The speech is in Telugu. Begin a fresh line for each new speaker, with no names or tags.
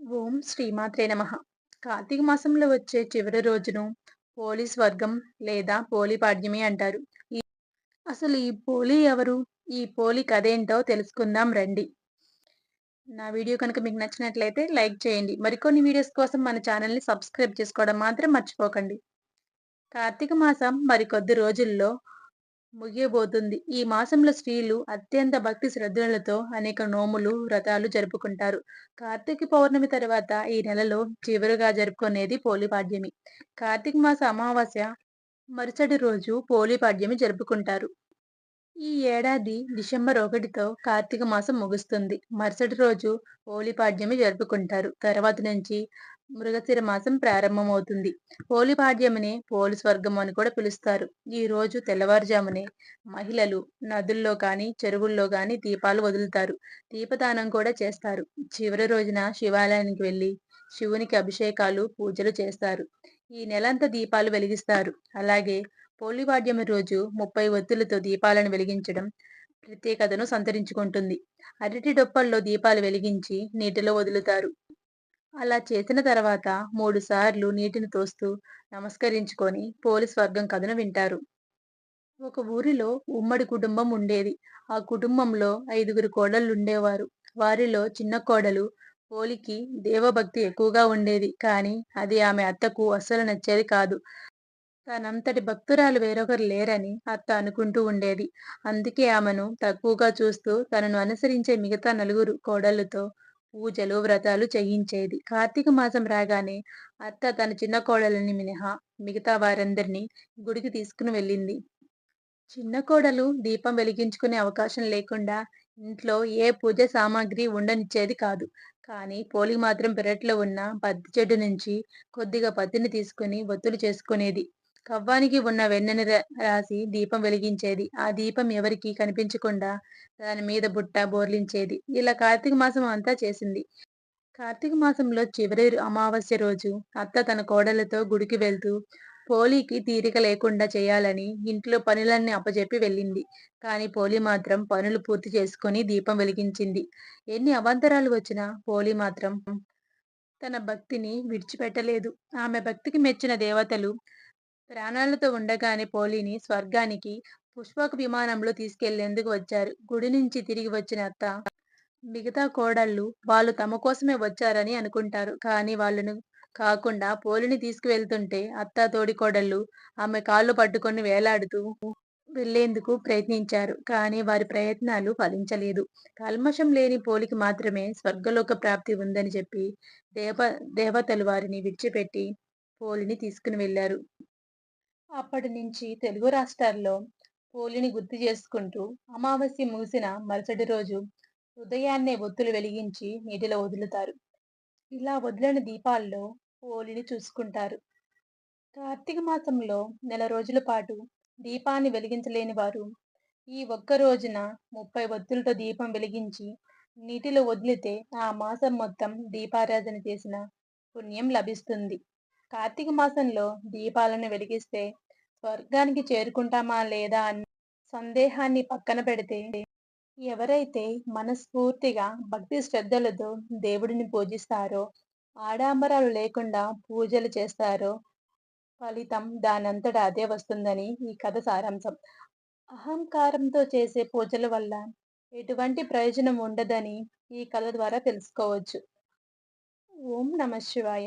ఓం శ్రీమాత్రే నమ. కార్తీక మాసంలో వచ్చే చివరి రోజును పోలీస్ వర్గం లేదా పోలి పాడ్యమి అంటారు. అసలు ఈ పోలి ఎవరు? ఈ పోలి కథేంటో తెలుసుకుందాం రండి. నా వీడియో కనుక మీకు నచ్చినట్లయితే లైక్ చేయండి. మరికొన్ని వీడియోస్ కోసం మన ఛానల్ని సబ్స్క్రైబ్ చేసుకోవడం మాత్రం మర్చిపోకండి. కార్తీక మాసం మరికొద్ది రోజుల్లో ముగియబోతుంది. ఈ మాసంలో స్త్రీలు అత్యంత భక్తి శ్రద్ధలతో అనేక నోములు వ్రతాలు జరుపుకుంటారు. కార్తీక పౌర్ణమి తర్వాత ఈ నెలలో చివరిగా జరుపుకునేది పోలిపాడ్యమి కార్తీక మాస అమావాస్య మరుసటి రోజు పోలిపాడ్యమి జరుపుకుంటారు. ఈ ఏడాది డిసెంబర్ ఒకటితో కార్తీక మాసం ముగుస్తుంది. మరుసటి రోజు పోలిపాడ్యమి జరుపుకుంటారు. తర్వాత నుంచి మృగశిర మాసం ప్రారంభమవుతుంది. పోలిపాడ్యమని పోలి స్వర్గం అని కూడా పిలుస్తారు. ఈ రోజు తెల్లవారుజామునే మహిళలు నదుల్లో కానీ చెరువుల్లో కానీ దీపాలు వదులుతారు. దీపదానం కూడా చేస్తారు. చివరి రోజున శివాలయానికి వెళ్ళి శివునికి అభిషేకాలు పూజలు చేస్తారు. ఈ నెలంతా దీపాలు వెలిగిస్తారు. అలాగే పోలిపాడ్యమి రోజు ముప్పై ఒత్తులతో దీపాలను వెలిగించడం ప్రత్యేకతను సంతరించుకుంటుంది. అరటి డొప్పల్లో దీపాలు వెలిగించి నీటిలో వదులుతారు. అలా చేసిన తర్వాత మూడు సార్లు నీటిని తోస్తూ నమస్కరించుకొని పోలీస్ వర్గం కథను వింటారు. ఒక ఊరిలో ఉమ్మడి కుటుంబం ఉండేది. ఆ కుటుంబంలో ఐదుగురు కోడళ్ళు ఉండేవారు. వారిలో చిన్న కోడలు పోలికి దేవభక్తి ఎక్కువగా ఉండేది. కానీ అది ఆమె అత్తకు అస్సలు నచ్చేది కాదు. తనంతటి భక్తురాలు వేరొకరు లేరని అత్త అనుకుంటూ ఉండేది. అందుకే ఆమెను తక్కువగా చూస్తూ తనను అనుసరించే మిగతా నలుగురు కోడళ్ళతో పూజలు వ్రతాలు చేయించేది. కార్తీక మాసం రాగానే అత్త తన చిన్న కోడలని మినహా మిగతా వారందరినీ గుడికి తీసుకుని వెళ్ళింది. చిన్న కోడలు దీపం వెలిగించుకునే అవకాశం లేకుండా ఇంట్లో ఏ పూజ సామాగ్రి ఉండనిచ్చేది కాదు. కానీ పోలి మాత్రం పెరట్లో ఉన్న పత్తి చెట్టు నుంచి కొద్దిగా పత్తిని తీసుకుని ఒత్తులు చేసుకునేది. కవ్వానికి ఉన్న వెన్నెని రాసి దీపం వెలిగించేది. ఆ దీపం ఎవరికి కనిపించకుండా దాని మీద బుట్ట బోర్లించేది. ఇలా కార్తీక మాసం అంతా చేసింది. కార్తీక మాసంలో చివరి అమావాస్య రోజు అత్త తన కోడలతో గుడికి వెళ్తూ పోలీకి తీరిక లేకుండా చేయాలని ఇంట్లో పనులన్నీ అప్పచెప్పి వెళ్ళింది. కానీ పోలి మాత్రం పనులు పూర్తి చేసుకుని దీపం వెలిగించింది. ఎన్ని అవాంతరాలు వచ్చినా పోలి మాత్రం తన భక్తిని విడిచిపెట్టలేదు. ఆమె భక్తికి మెచ్చిన దేవతలు ప్రాణాలతో ఉండగానే పోలిని స్వర్గానికి పుష్పక విమానంలో తీసుకెళ్ళేందుకు వచ్చారు. గుడి నుంచి తిరిగి వచ్చిన అత్త మిగతా కోడళ్ళు వాళ్ళు తమ కోసమే వచ్చారని అనుకుంటారు. కానీ వాళ్ళను కాకుండా పోలిని తీసుకువెళ్తుంటే అత్త తోడి కోడళ్ళు ఆమె కాళ్ళు పట్టుకొని వేలాడుతూ వెళ్ళేందుకు ప్రయత్నించారు. కానీ వారి ప్రయత్నాలు ఫలించలేదు. కల్మషం లేని పోలికి మాత్రమే స్వర్గలోక ప్రాప్తి ఉందని చెప్పి దేవ దేవతలు వారిని విడిచిపెట్టి పోలిని తీసుకుని వెళ్ళారు అప్పటి నుంచి తెలుగు రాష్ట్రాల్లో పోలిని గుర్తు చేసుకుంటూ అమావాస్య ముగిసిన మరుసటి రోజు ఉదయాన్నే ఒత్తులు వెలిగించి నీటిలో వదులుతారు. ఇలా వదిలిన దీపాల్లో పోలిని చూసుకుంటారు. కార్తీక మాసంలో నెల రోజుల పాటు దీపాన్ని వెలిగించలేని వారు ఈ ఒక్క రోజున ముప్పై ఒత్తులతో దీపం వెలిగించి నీటిలో వదిలితే ఆ మాసం మొత్తం దీపారాధన చేసిన పుణ్యం లభిస్తుంది. కార్తీక మాసంలో దీపాలను వెలిగిస్తే స్వర్గానికి చేరుకుంటామా లేదా అన్న సందేహాన్ని పక్కన పెడితే ఎవరైతే మనస్ఫూర్తిగా భక్తి శ్రద్ధలతో దేవుడిని పూజిస్తారో ఆడాంబరాలు లేకుండా పూజలు చేస్తారో ఫలితం దానంతట అదే వస్తుందని ఈ కథ సారాంశం. అహంకారంతో చేసే పూజల వల్ల ఎటువంటి ప్రయోజనం ఉండదని ఈ కథ ద్వారా తెలుసుకోవచ్చు. ఓం నమ శివాయ.